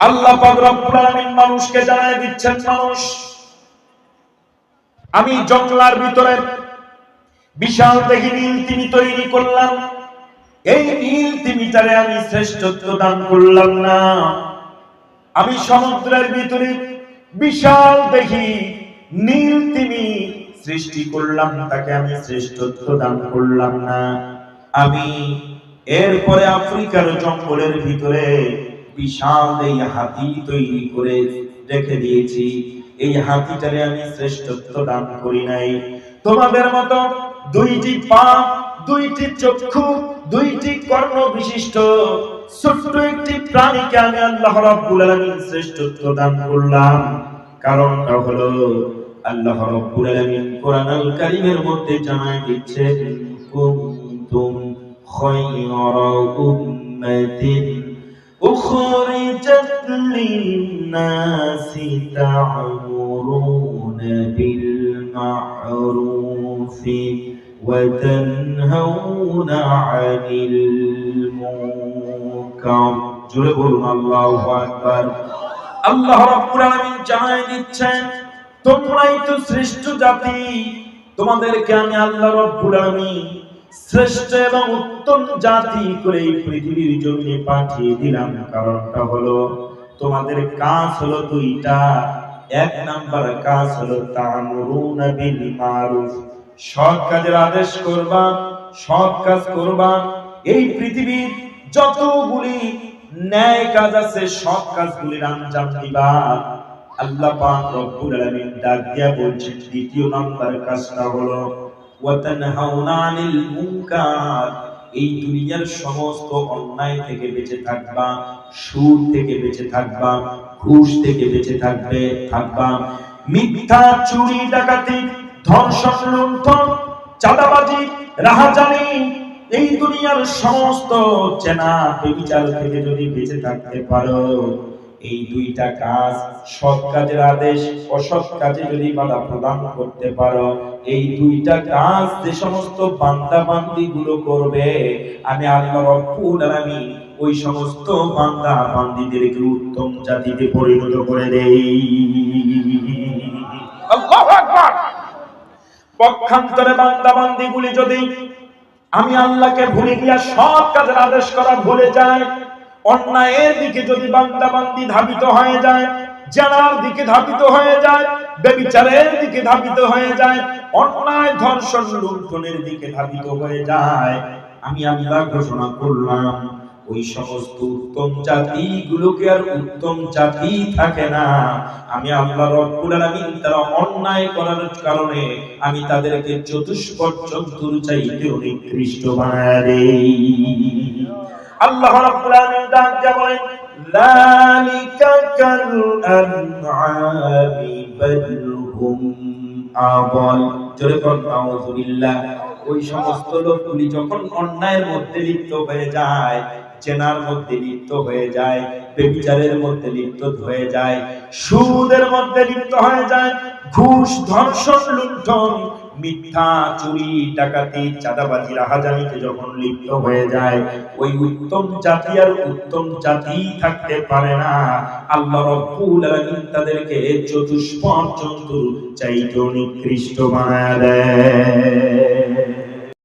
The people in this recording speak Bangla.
আল্লাহ মানুষকে জানায় দিচ্ছেন, মানুষ, আমি জঙ্গলার ভিতরে বিশাল দেখি নীল তিমি তৈরি করলাম। এই নীল তিমিটারে আমি শ্রেষ্ঠত্ব দান করলাম না। আমি সমুদ্রের ভিতরে বিশাল দেখি নীল তিমি সৃষ্টি করলাম, তাকে আমি শ্রেষ্ঠত্ব দান করলাম না। আমি এরপরে আফ্রিকার জঙ্গলের ভিতরে বিশাল এই হাতি তৈরি করে রেখে দিয়েছি। এই হাতিটারে আমি শ্রেষ্ঠত্ব দান করি নাই। তোমাদের মতো দুইটি পা, দুইটি চক্ষু, দুইটি কর্ণ বিশিষ্ট একটি প্রাণীকে আমি আল্লাহ শ্রেষ্ঠত্ব দান করলাম। কারণটা হলো, আল্লাহ রাব্বুল আলামিন কোরআনুল কারীমের মধ্যে দিচ্ছেন কুনতুম খায়রা উখরিজাত লিন-নাসি তা'মুরুনা বিল মা'রুফি وتنهون عن المنكر জোরে বলুন আল্লাহু আকবার আল্লাহ রাব্বুল আলামিন জানাই দিচ্ছেন তোমরাই তো শ্রেষ্ঠ জাতি তোমাদেরকে আমি আল্লাহ রাব্বুল আলামিন শ্রেষ্ঠ এবং উত্তম জাতি করে এই পৃথিবীর জমিনে পাঠিয়ে দিলাম। কারণটা হলো, তোমাদের কাজ হলো দুইটা। এক নাম্বার কাজ হলো সৎ কাজের আদেশ করবা, সৎ কাজ করবা। এই পৃথিবীর যতগুলি ন্যায় কাজ আছে, সৎ কাজগুলির আঞ্জাম দিবা। আল্লাহ পাক রব্বুল আলামিন ডাক দিয়া বলছেন, দ্বিতীয় নাম্বার কাজটা হলো এই দুনিয়ার সমস্ত অন্যায় থেকে বেঁচে থাকবা, সুদ থেকে বেঁচে থাকবা, ঘুষ থেকে বেঁচে থাকবে, থাকবা। মিথ্যা চুরি, ডাকাতি ধর্ষণ লুণ্ঠন চাঁদাবাজি, রাহাজানি, এই দুনিয়ার সমস্ত চেনা বিচার থেকে যদি বেঁচে থাকতে পারো এই দুইটা কাজ সৎ কাজের আদেশ, অসৎ কাজে যদি বাধা প্রদান করতে পারো, এই দুইটা কাজ যে সমস্ত বান্দা বান্দি গুলো করবে, আমি আল্লাহ রব্বুল আলামিন ওই সমস্ত বান্দা বান্দিদেরকে উত্তম জাতিতে পরিণত করে দেই। আল্লাহু আকবার! পক্ষান্তরে বান্দা বান্দিগুলি যদি আমি আল্লাহকে ভুলে গিয়া সব কাজের আদেশ করা ভুলে যায় অন্যায়ের দিকে যদি বান্দা বান্দি ধাবিত হয়ে যায়, জানার দিকে ধাবিত হয়ে যায়, বেবিচারের দিকে ধাবিত হয়ে যায়, অন্যায় ধর্ষণ লুণ্ঠনের দিকে ধাবিত হয়ে যায়, আমি আল্লাহ ঘোষণা করলাম, ওই সমস্ত উত্তম জাতি গুলোকে আর উত্তম জাতি থাকে না। আমি আলামিন তারা অন্যায় করার কারণে আমি তাদেরকে চতুষ্পদ জন্তুর চাইতে নিকৃষ্ট বানায় দেই। আল্লাহ রাব্বুল আলামিন বলেন, লালিকা জোরে ওই সমস্ত লোকগুলি যখন অন্যায়ের মধ্যে লিপ্ত হয়ে যায়, চেনার মধ্যে লিপ্ত হয়ে যায়, বেবিচারের মধ্যে লিপ্ত হয়ে যায়, সুদের মধ্যে লিপ্ত হয়ে যায়, ঘুষ, ধর্ষণ, লুণ্ঠন মিথ্যা, চুরি, ডাকাতি, চাঁদাবাজি, রাহাজানিতে যখন লিপ্ত হয়ে যায়, ওই উত্তম জাতি আর উত্তম জাতি থাকতে পারে না। আল্লাহ রব্বুল আলামিন তাদেরকে চতুষ্পদ জন্তুর চাইতে নিকৃষ্ট বানায় দেয়।